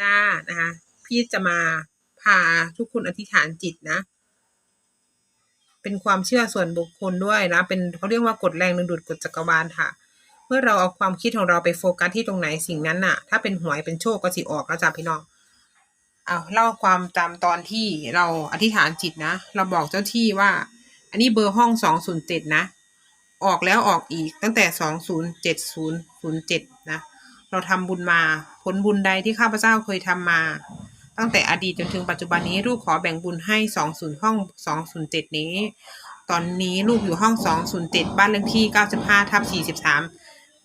จ้านะคะ พี่จะมาพาทุกคนอธิษฐานจิตนะ เป็นความเชื่อส่วนบุคคลด้วยนะ เป็นเขาเรียกว่ากฎแรงดึงดูดกฎจักรวาลค่ะ เมื่อเราเอาความคิดของเราไปโฟกัสที่ตรงไหนสิ่งนั้นน่ะ ถ้าเป็นหวยเป็นโชคก็สิออกแล้วจ้ะพี่น้องเอาเล่าความจำตอนที่เราอธิษฐานจิตนะ เราบอกเจ้าที่ว่า อันนี้เบอร์ห้องสองศูนย์เจ็ดนะ ออกแล้วออกอีกตั้งแต่สองศูนย์เจ็ดศูนย์ศูนย์เจ็ดนะ เราทำบุญมา ผลบุญใดที่ข้าพเจ้าเคยทำมา ตั้งแต่อดีตจนถึงปัจจุบันนี้ลูกขอแบ่งบุญให้สองศูนย์ห้องสองศูนย์เจ็ดนี้ ตอนนี้ลูกอยู่ห้องสองศูนย์เจ็ดบ้านเลขที่เก้าสิบห้าทับสี่สิบสาม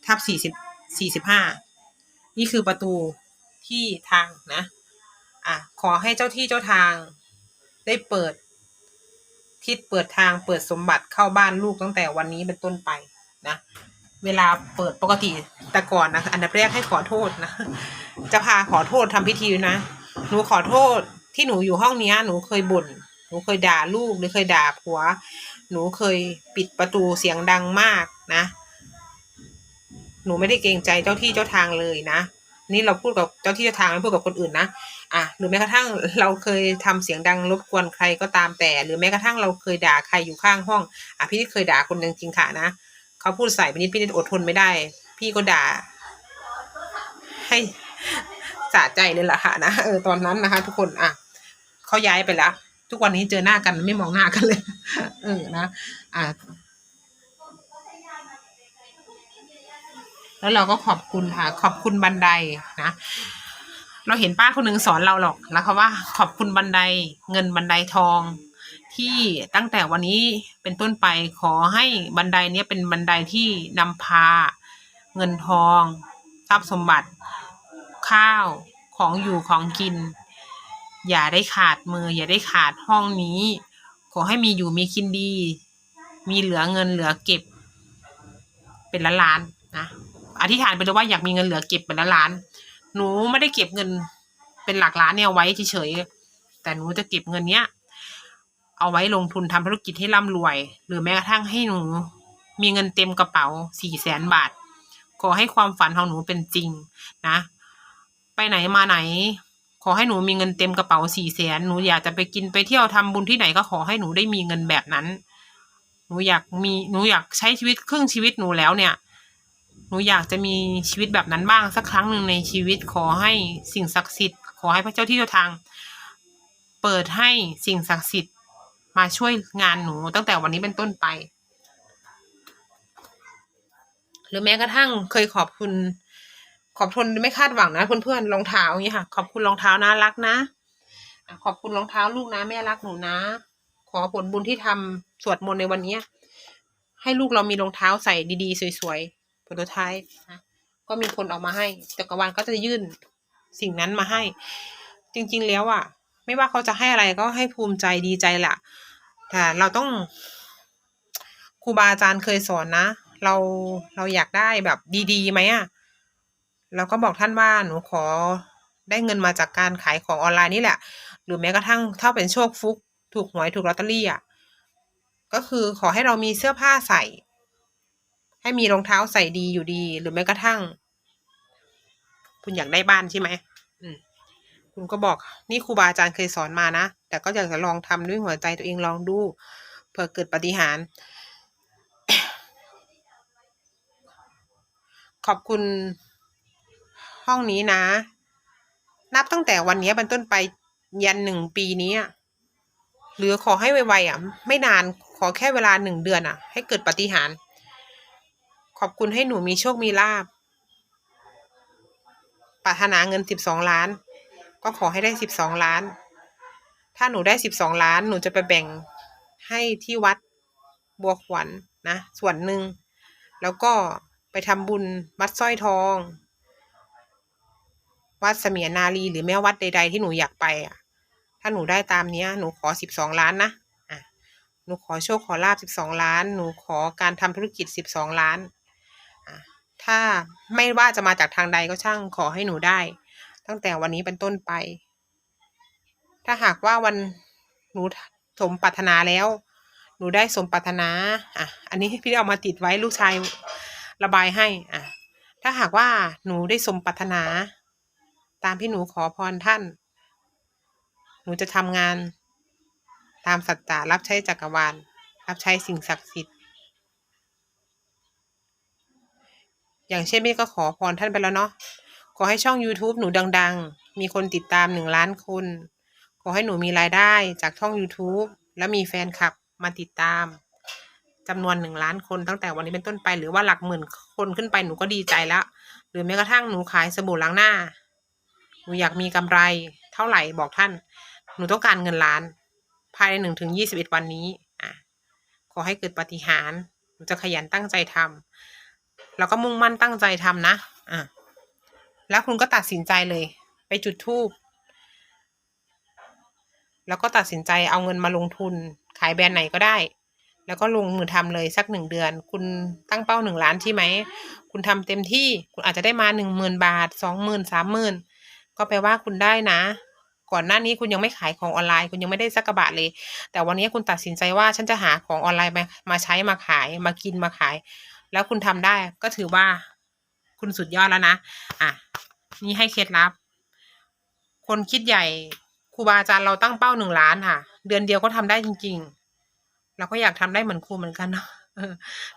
ทับสี่สิบสี่สิบห้านี่คือประตูที่ทางนะ อะ ขอให้เจ้าที่เจ้าทางได้เปิด ทิศเปิดทางเปิดสมบัติเข้าบ้านลูกตั้งแต่วันนี้เป็นต้นไปนะ เวลาเปิดปกติแต่ก่อนนะอันดับแรกให้ขอโทษนะจะพาขอโทษทำพิธีนะหนูขอโทษที่หนูอยู่ห้องเนี้ยหนูเคยบ่นหนูเคยด่าลูกหรือเคยด่าผัว หนูเคยปิดประตูเสียงดังมากนะ หนูไม่ได้เกรงใจเจ้าที่เจ้าทางเลยนะ นี่เราพูดกับเจ้าที่เจ้าทางไม่พูดกับคนอื่นนะอะหรือแม้กระทั่งเราเคยทำเสียงดังรบกวนใครก็ตามแต่ หรือแม้กระทั่งเราเคยด่าใครอยู่ข้างห้องอะพี่เคยด่าคนหนึ่งจริงค่ะนะ เขาพูดใส่ไปนิดพี่นิดอดทนไม่ได้ พี่ก็ด่า ให้สะใจเลยล่ะค่ะนะเออตอนนั้นนะคะ ทุกคนอะเขาย้ายไปแล้ว ทุกวันนี้เจอหน้ากันไม่มองหน้ากันเลย เออนะอะแล้วเราก็ขอบคุณค่ะ ขอบคุณบันไดนะเราเห็นป้าคนหนึ่งสอนเราหรอกแล้วเขาว่า ขอบคุณบันไดเงินบันไดทอง ที่ตั้งแต่วันนี้เป็นต้นไปขอให้บันไดเนี้ยเป็นบันไดที่นำพา เงินทอง ทรัพย์สมบัติ ข้าวของอยู่ของกิน อย่าได้ขาดมือ อย่าได้ขาดห้องนี้ ขอให้มีอยู่มีกินดี มีเหลือเงินเหลือเก็บ เป็นล้านล้านนะอธิษฐานไปเลยว่าอยากมีเงินเหลือเก็บเป็นล้านล้าน หนูไม่ได้เก็บเงินเป็นหลักล้านเนี่ยไว้เฉยๆแต่หนูจะเก็บเงินเนี้ย เอาไว้ลงทุนทำธุรกิจให้ร่ำรวย หรือแม้กระทั่งให้หนูมีเงินเต็มกระเป๋าสี่แสนบาท ขอให้ความฝันของหนูเป็นจริงนะ ไปไหนมาไหน ขอให้หนูมีเงินเต็มกระเป๋าสี่แสนหนูอยากจะไปกินไปเที่ยวทำบุญที่ไหนก็ขอให้หนูได้มีเงินแบบนั้น หนูอยากมีหนูอยากใช้ชีวิตครึ่งชีวิตหนูแล้วเนี่ยหนูอยากจะมีชีวิตแบบนั้นบ้างสักครั้งหนึ่งในชีวิตขอให้สิ่งศักดิ์สิทธิ์ขอให้พระเจ้าที่เจ้าทาง เปิดให้สิ่งศักดิ์สิทธิ์ มาช่วยงานหนูตั้งแต่วันนี้เป็นต้นไป หรือแม้กระทั่งเคยขอบคุณ ขอบคุณไม่คาดหวังนะเพื่อนๆรองเท้าอย่างนี้ค่ะ ขอบคุณรองเท้าน่ารักนะขอบคุณรองเท้าลูกนะแม่รักหนูนะ ขอผลบุญที่ทำสวดมนต์ในวันเนี้ย ให้ลูกเรามีรองเท้าใส่ดีๆ สวยๆผลท้ายนะก็มีคนออกมาให้จักรวาลก็จะยื่นสิ่งนั้นมาให้ จริง ๆ แล้วอะ ไม่ว่าเขาจะให้อะไรก็ให้ภูมิใจดีใจแหละ แต่เราต้องครูบาอาจารย์เคยสอนนะ เราเราอยากได้แบบดีๆไหมอะเราก็บอกท่านว่าหนูขอได้เงินมาจากการขายของออนไลน์นี่แหละ หรือแม้กระทั่งถ้าเป็นโชคฟุก ถูกหวยถูกลอตเตอรี่อะก็คือขอให้เรามีเสื้อผ้าใส่ ให้มีรองเท้าใส่ดีอยู่ดี หรือแม้กระทั่ง คุณอยากได้บ้านใช่ไหมอืม คุณก็บอกนี่ครูบาอาจารย์เคยสอนมานะ แต่ก็อยากจะลองทำด้วยหัวใจตัวเองลองดูเผื่อเกิดปฏิหารขอบคุณห้องนี้นะ นับตั้งแต่วันนี้เป็นต้นไปยันหนึ่งปีนี้หรือขอให้ไวๆอะ ไม่นานขอแค่เวลาหนึ่งเดือนอะ ให้เกิดปฏิหารขอบคุณให้หนูมีโชคมีลาบปรารถนาเงินสิบสองล้าน ก็ขอให้ได้สิบสองล้าน ถ้าหนูได้สิบสองล้าน หนูจะไปแบ่งให้ที่วัดบัวขวัญนนะส่วนหนึ่ง แล้วก็ไปทำบุญวัดสร้อยทอง วัดเสมียนารีหรือแม้วัดใด ๆ ที่หนูอยากไปอะ ถ้าหนูได้ตามเนี้ย หนูขอสิบสองล้านนะอะหนูขอโชคขอลาบสิบสองล้าน หนูขอการทำธุรกิจสิบสองล้านอะถ้าไม่ว่าจะมาจากทางใดก็ช่างขอให้หนูได้ ตั้งแต่วันนี้เป็นต้นไป ถ้าหากว่าวันหนูสมปรารถนาแล้ว หนูได้สมปรารถนาอะอันนี้พี่เอามาติดไว้ลูกชายระบายให้อะถ้าหากว่าหนูได้สมปรารถนา ตามที่หนูขอพรท่าน หนูจะทำงาน ตามสัจจะรับใช้จักรวาล รับใช้สิ่งศักดิ์สิทธิ์ อย่างเช่นพี่ก็ขอพรท่านไปแล้วเนาะ ขอให้ช่อง YouTube หนูดัง ๆ มีคนติดตามหนึ่งล้านคน ขอให้หนูมีรายได้จากช่อง YouTube และมีแฟนคลับมาติดตามจำนวนหนึ่งล้านคนตั้งแต่วันนี้เป็นต้นไปหรือว่าหลักหมื่นคนขึ้นไปหนูก็ดีใจแล้วหรือแม้กระทั่งหนูขายสบู่ล้างหน้า หนูอยากมีกำไรเท่าไหร่บอกท่าน หนูต้องการเงินล้าน ภายในหนึ่งถึงยี่สิบเอ็ดวันนี้อะขอให้เกิดปาฏิหารย์หนูจะขยันตั้งใจทำแล้วก็มุ่งมั่นตั้งใจทำนะอะ แล้วคุณก็ตัดสินใจเลย ไปจุดธูปแล้วก็ตัดสินใจเอาเงินมาลงทุน ขายแบรนด์ไหนก็ได้ แล้วก็ลงมือทำเลยสักหนึ่งเดือน คุณตั้งเป้าหนึ่งล้านใช่ไหม คุณทำเต็มที่คุณอาจจะได้มาหนึ่งหมื่นบาทสองหมื่นสามหมื่นก็แปลว่าคุณได้นะ ก่อนหน้านี้คุณยังไม่ขายของออนไลน์ คุณยังไม่ได้สักกระบาทเลย แต่วันนี้คุณตัดสินใจว่าฉันจะหาของออนไลน์มามาใช้มาขายมากินมาขาย แล้วคุณทำได้ก็ถือว่า คุณสุดยอดแล้วนะอะนี่ให้เคล็ดลับ คนคิดใหญ่ครูบาอาจารย์เราตั้งเป้าหนึ่งล้านค่ะ เดือนเดียวก็ทำได้จริง ๆ เราก็อยากทำได้เหมือนครูเหมือนกันเนาะ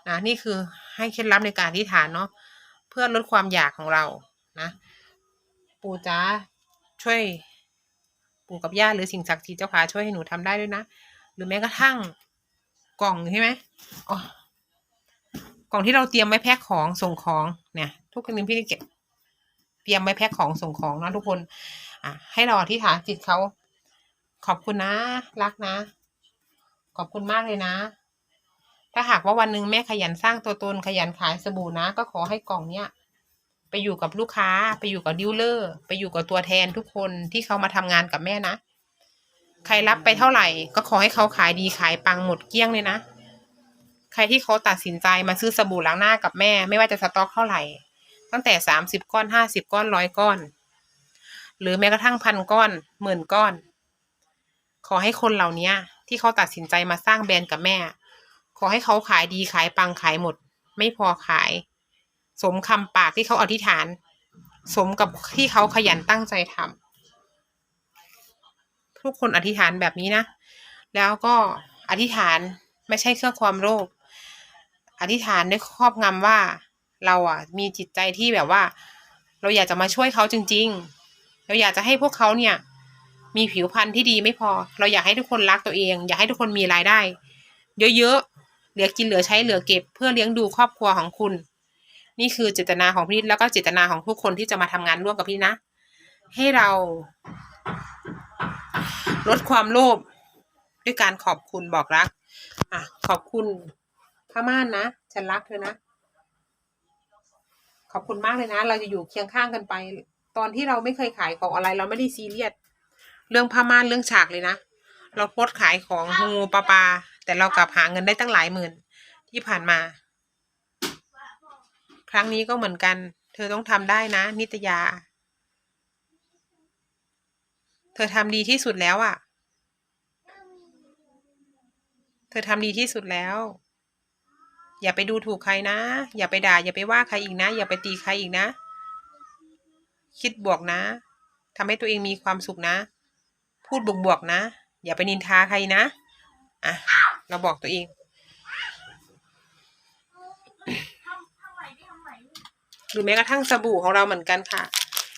นะนี่คือให้เคล็ดลับในการอธิษฐานเนาะเพื่อลดความอยากของเรานะปู่จ้าช่วย ปู่กับย่าหรือสิ่งศักดิ์สิทธิ์เจ้าขาช่วยให้หนูทำได้ด้วยนะหรือแม้กระทั่งกล่องใช่ไหมอ๋อกล่องที่เราเตรียมไว้แพ็คของส่งของเนี่ย ทุกคนนึงพี่ได้เก็บเตรียมไว้แพ็คของส่งของนะทุกคน อะ ให้เราอธิษฐานจิตเขาขอบคุณนะ รักนะ ขอบคุณมากเลยนะ ถ้าหากว่าวันหนึ่งแม่ขยันสร้างตัวตนขยันขายสบู่นะ ก็ขอให้กล่องเนี้ยไปอยู่กับลูกค้า ไปอยู่กับดิวเลอร์ ไปอยู่กับตัวแทนทุกคนที่เขามาทำงานกับแม่นะ ใครรับไปเท่าไหร่ ก็ขอให้เขาขายดีขายปังหมดเกลี้ยงเลยนะ ใครที่เขาตัดสินใจมาซื้อสบู่ล้างหน้ากับแม่ ไม่ว่าจะสต็อกเท่าไหร่ ตั้งแต่สามสิบก้อนห้าสิบก้อนร้อยก้อน หรือแม้กระทั่งพันก้อนหมื่นก้อน ขอให้คนเหล่านี้ที่เขาตัดสินใจมาสร้างแบรนด์กับแม่ ขอให้เขาขายดีขายปังขายหมด ไม่พอขาย สมคำปากที่เขาอธิษฐาน สมกับที่เขาขยันตั้งใจทำทุกคนอธิษฐานแบบนี้นะ แล้วก็อธิษฐานไม่ใช่เครื่องความโลภอธิษฐานด้วยครอบงำว่า เราอะ มีจิตใจที่แบบว่า เราอยากจะมาช่วยเขาจริง ๆ เราอยากจะให้พวกเขาเนี่ย มีผิวพรรณที่ดีไม่พอ เราอยากให้ทุกคนรักตัวเอง อยากให้ทุกคนมีรายได้ เยอะๆเหลือกินเหลือใช้เหลือเก็บ เพื่อเลี้ยงดูครอบครัวของคุณ นี่คือเจตนาของพี่นิดแล้วก็เจตนาของทุกคนที่จะมาทำงานร่วมกับพี่นะ ให้เราลดความโลภด้วยการขอบคุณบอกรัก อะ ขอบคุณพม่านนะ ฉันรักเธอนะ ขอบคุณมากเลยนะ เราจะอยู่เคียงข้างกันไป ตอนที่เราไม่เคยขายของอะไร เราไม่ได้ซีเรียสเรื่องผ้าม่านเรื่องฉากเลยนะ เราโพสขายของงูปลาปลาแต่เรากลับหาเงินได้ตั้งหลายหมื่น ที่ผ่านมา ครั้งนี้ก็เหมือนกัน เธอต้องทำได้นะ นิตยา เธอทำดีที่สุดแล้วอะ่ะ เธอทำดีที่สุดแล้ว อย่าไปดูถูกใครนะ อย่าไปด่า อย่าไปว่าใครอีกนะ อย่าไปตีใครอีกนะ คิดบวกนะทำให้ตัวเองมีความสุขนะ พูดบวกๆนะ อย่าไปนินทาใครนะอะเราบอกตัวเองหรือแม้กระทั่งสบู่ของเราเหมือนกันค่ะ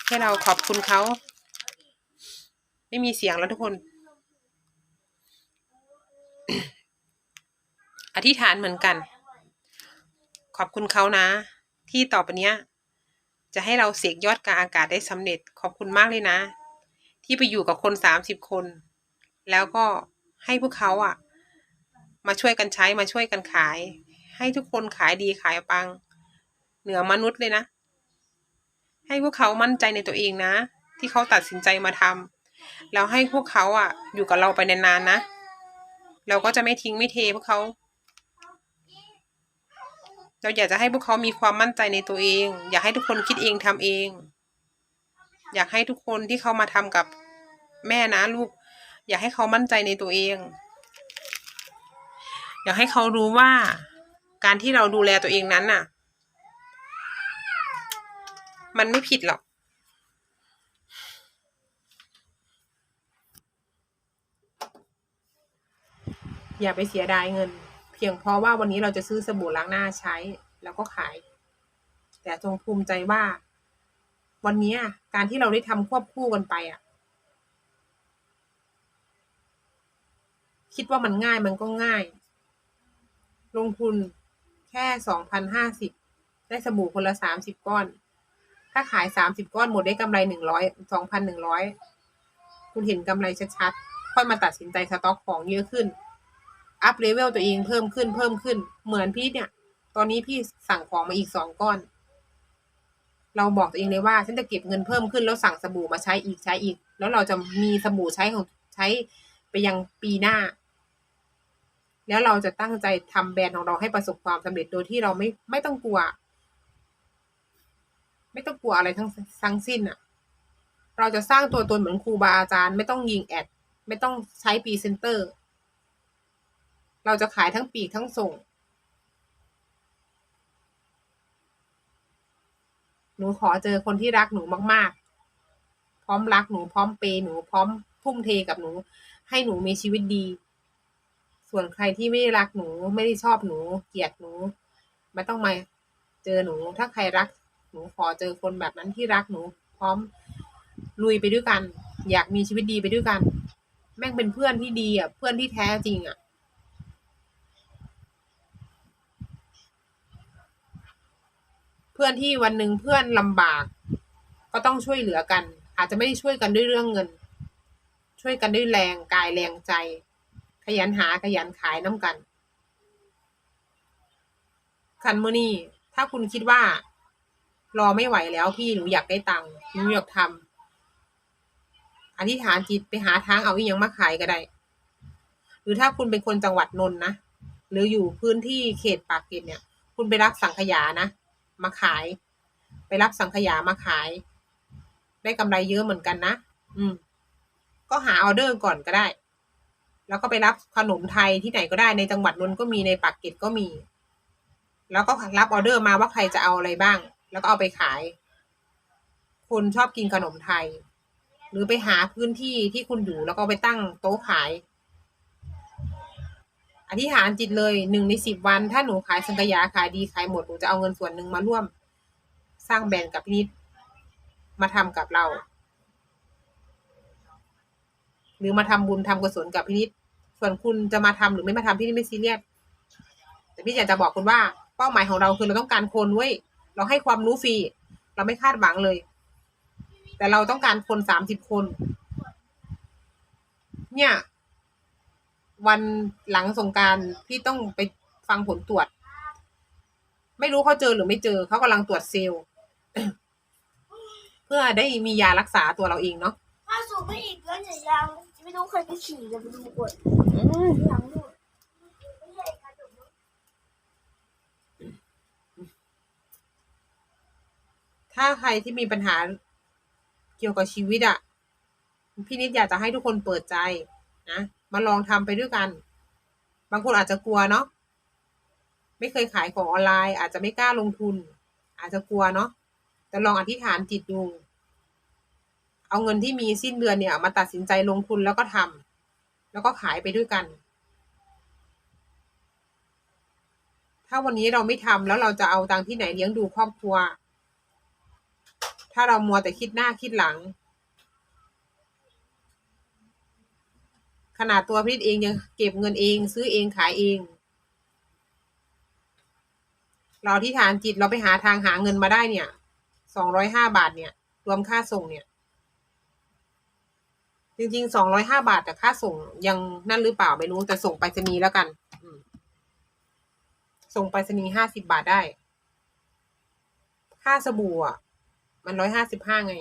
ให้เราขอบคุณเขา ไม่มีเสียงแล้วทุกคน อธิษฐานเหมือนกัน อบคุณเขานะ ที่ต่อไปเนี้ย จะให้เราเสกยอดกลางอากาศได้สำเร็จ ขอบคุณมากเลยนะ ที่ไปอยู่กับคนสามสิบคน แล้วก็ให้พวกเขาอะมาช่วยกันใช้มาช่วยกันขาย ให้ทุกคนขายดีขายปัง เหนือมนุษย์เลยนะ ให้พวกเขามั่นใจในตัวเองนะ ที่เขาตัดสินใจมาทำแล้วให้พวกเขาอะอยู่กับเราไปนานๆนะ เราก็จะไม่ทิ้งไม่เทพวกเขา เราอยากจะให้พวกเขามีความมั่นใจในตัวเอง อยากให้ทุกคนคิดเองทำเอง อยากให้ทุกคนที่เขามาทำกับแม่นะลูก อยากให้เขามั่นใจในตัวเอง อยากให้เขารู้ว่า การที่เราดูแลตัวเองนั้นน่ะ มันไม่ผิดหรอกอย่าไปเสียดายเงิน พียงเพราะว่าวันนี้เราจะซื้อสบู่ล้างหน้าใช้ แล้วก็ขาย แต่จงภูมิใจว่า วันนี้การที่เราได้ทำควบคู่กันไปอะ คิดว่ามันง่ายมันก็ง่าย ลงทุนแค่สองพันห้าสิบได้สบู่คนละสามสิบก้อน ถ้าขายสามสิบก้อนหมดได้กำไรหนึ่งร้อยสองพันหนึ่งร้อยคุณเห็นกำไรชัดๆ ค่อยมาตัดสินใจสต็อกของเยอะขึ้น อัพเลเวลตัวเองเพิ่มขึ้นเพิ่มขึ้น เหมือนพี่เนี่ย ตอนนี้พี่สั่งของมาอีกสองก้อน เราบอกตัวเองเลยว่า ฉันจะเก็บเงินเพิ่มขึ้นแล้วสั่งสบู่มาใช้อีกใช้อีก แล้วเราจะมีสบู่ใช้ของใช้ไปยังปีหน้า แล้วเราจะตั้งใจทำแบรนด์ของเราให้ประสบความสำเร็จโดยที่เราไม่ไม่ต้องกลัว ไม่ต้องกลัวอะไรทั้งทั้งสิ้นอะ เราจะสร้างตัวตนเหมือนครูบาอาจารย์ ไม่ต้องยิงแอด ไม่ต้องใช้พรีเซนเตอร์ เราจะขายทั้งปีกทั้งส่ง หนูขอเจอคนที่รักหนูมาก ๆ พร้อมรักหนูพร้อมเปย์หนูพร้อมทุ่มเทกับหนู ให้หนูมีชีวิตดี ส่วนใครที่ไม่ได้รักหนูไม่ได้ชอบหนู เกลียดหนูไม่ต้องมาเจอหนู ถ้าใครรัก หนูขอเจอคนแบบนั้นที่รักหนู พร้อมลุยไปด้วยกัน อยากมีชีวิตดีไปด้วยกัน แม่งเป็นเพื่อนที่ดีอะ เพื่อนที่แท้จริงอะ พื่อนที่วันหนึ่งเพื่อนลำบาก ก็ต้องช่วยเหลือกัน อาจจะไม่ได้ช่วยกันด้วยเรื่องเงิน ช่วยกันด้วยแรงกายแรงใจ ขยันหาขยันขายน้ำกันคันมือนี่ถ้าคุณคิดว่า รอไม่ไหวแล้วพี่หนูอยากได้ตังค์หนูอยากทำอธิษฐานจิตไปหาทางเอาอีกยังมาขายก็ได้ หรือถ้าคุณเป็นคนจังหวัดนนท์นะหรืออยู่พื้นที่เขตปากเกร็ดเนี่ย คุณไปรับสังขยานะ มาขาย ไปรับสังขยามาขาย ได้กำไรเยอะเหมือนกันนะอืม ก็หาออเดอร์ก่อนก็ได้ แล้วก็ไปรับขนมไทยที่ไหนก็ได้ในจังหวัดนนท์ก็มีในปากเกร็ดก็มี แล้วก็รับออเดอร์มาว่าใครจะเอาอะไรบ้าง แล้วก็เอาไปขาย คุณชอบกินขนมไทย หรือไปหาพื้นที่ที่คุณอยู่แล้วก็ไปตั้งโต๊ะขาย อธิษฐานจิตเลยหนึ่งในสิบวัน ถ้าหนูขายสังขยาขายดีขายหมดหนูจะเอาเงินส่วนหนึ่งมาร่วม สร้างแบรนด์กับพี่นิดมาทำกับเรา หรือมาทำบุญทำกุศลกับพี่นิดส่วนคุณจะมาทำหรือไม่มาทำพี่นิดไม่ซีเรียสแต่พี่อยากจะบอกคุณว่า เป้าหมายของเราคือเราต้องการคนเว้ยเราให้ความรู้ฟรีเราไม่คาดหวังเลย แต่เราต้องการคนสามสิบคน เนี่ย วันหลังสงกรารพี่ต้องไปฟังผลตรวจ ไม่รู้เขาเจอหรือไม่เจอเขากำลังตรวจเซลล์เพื่อได้มียารักษาตัวเราเองเนาะถ้าสูบไม่อีกแล้วเนี่ยยังไม่รู้ใครจะขี่จะไปดูกดหลังนู่นไม่ใช่กระจกนะถ้าใครที่มีปัญหาเกี่ยวกับชีวิตอะ่ะ พี่นิดอยากจะให้ทุกคนเปิดใจนะ มาลองทำไปด้วยกัน บางคนอาจจะกลัวเนาะไม่เคยขายของออนไลน์ อาจจะไม่กล้าลงทุน อาจจะกลัวเนาะแต่ลองอธิษฐานจิตดูเอาเงินที่มีสิ้นเดือนเนี่ย มาตัดสินใจลงทุนแล้วก็ทำแล้วก็ขายไปด้วยกัน ถ้าวันนี้เราไม่ทำแล้วเราจะเอาตังที่ไหนเลี้ยงดูครอบครัว ถ้าเรามัวแต่คิดหน้าคิดหลัง ขนาดตัวพี่เองยังเก็บเงินเอง ซื้อเองขายเอง เราที่ฐานจิตเราไปหาทางหาเงินมาได้เนี่ยสองร้อยห้าบาทเนี่ย รวมค่าส่งเนี่ย จริงๆสองร้อยห้าบาทแต่ค่าส่งยังนั่นหรือเปล่าไม่รู้แต่ส่งไปรษณีย์แล้วกันส่งไปรษณีย์ห้าสิบาทได้ ค่าสบู่อะ มันร้อยห้าสิบห้าไง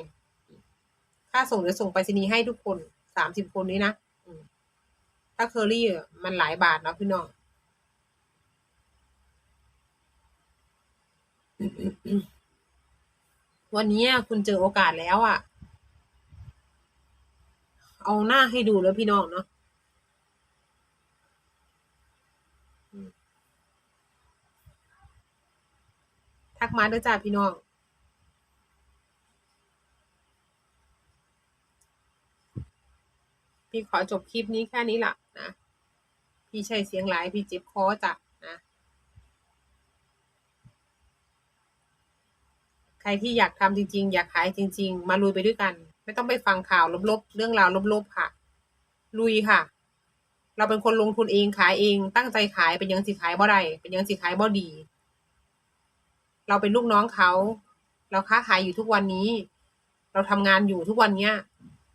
ค่าส่งเดี๋ยวส่งไปรษณีย์ให้ทุกคนสามสิบคนนี้นะ ถ้าเคอรี่อะมันหลายบาทเนาะพี่น้องวันนี้คุณเจอโอกาสแล้วอะ เอาหน้าให้ดูแล้วพี่น้องเนาะทักมาด้อจ้าพี่น้อง พี่ขอจบคลิปนี้แค่นี้ละนะ พี่ใช้เสียงหลายพี่เจ็บคอจ้ะนะ ใครที่อยากทำจริง ๆ อยากขายจริง ๆ มาลุยไปด้วยกัน ไม่ต้องไปฟังข่าวลบๆ เรื่องราวลบๆค่ะ ลุยค่ะ เราเป็นคนลงทุนเองขายเอง ตั้งใจขายเป็นยังสิขายบ่ได้เป็นยังสิขายบ่ดี เราเป็นลูกน้องเขา เราค้าขายอยู่ทุกวันนี้ เราทำงานอยู่ทุกวันเนี้ย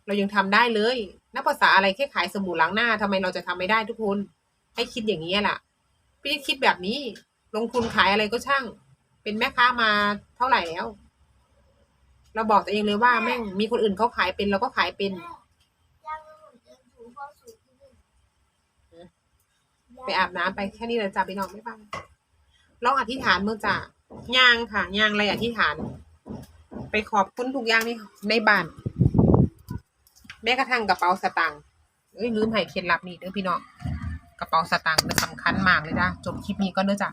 เรายังทำได้เลย นับภาษาอะไรแค่ขายสบู่ล้างหน้าทำไมเราจะทำไม่ได้ทุกคน ให้คิดอย่างนี้ล่ะ พี่คิดแบบนี้ ลงทุนขายอะไรก็ช่าง เป็นแม่ค้ามาเท่าไหร่แล้ว เราบอกตัวเองเลยว่าแม่งมีคนอื่นเขาขายเป็นเราก็ขายเป็นไปอาบน้ำไปแค่นี้เลยจ้ะพี่น้องไม่ฟังลองอธิษฐานเมื่อจ้ะย่างค่ะย่างอะไรอธิษฐาน ไปขอบคุณทุกอย่างนี่ในบ้าน แม้กระทั่งกระเป๋าสตางค์เอ้ยลืมให้เคล็ดลับนี่เด้อพี่น้องกระเป๋าสตางค์มันสำคัญมากเลยนะจบคลิปนี้ก็เด้อจ้ะ